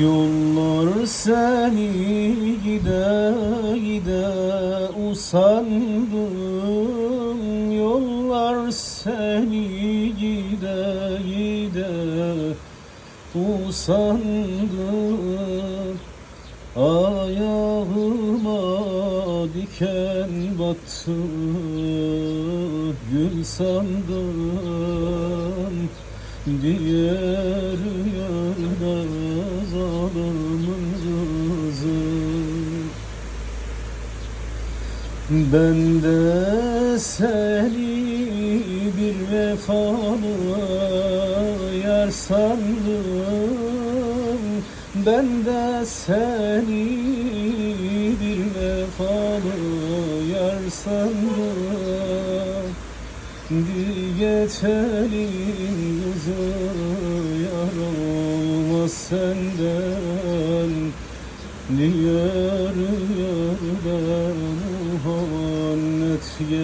Yollar seni gide gide usandım Yollar seni gide gide usandım Ayağıma diken battı Gül sandım Diğer yerde kızı Ben de seni bir vefalı yar sandım. Ben de seni bir vefalı yar sandım Geçelim kızı yar olmaz senden Diğer yerde muhannet gel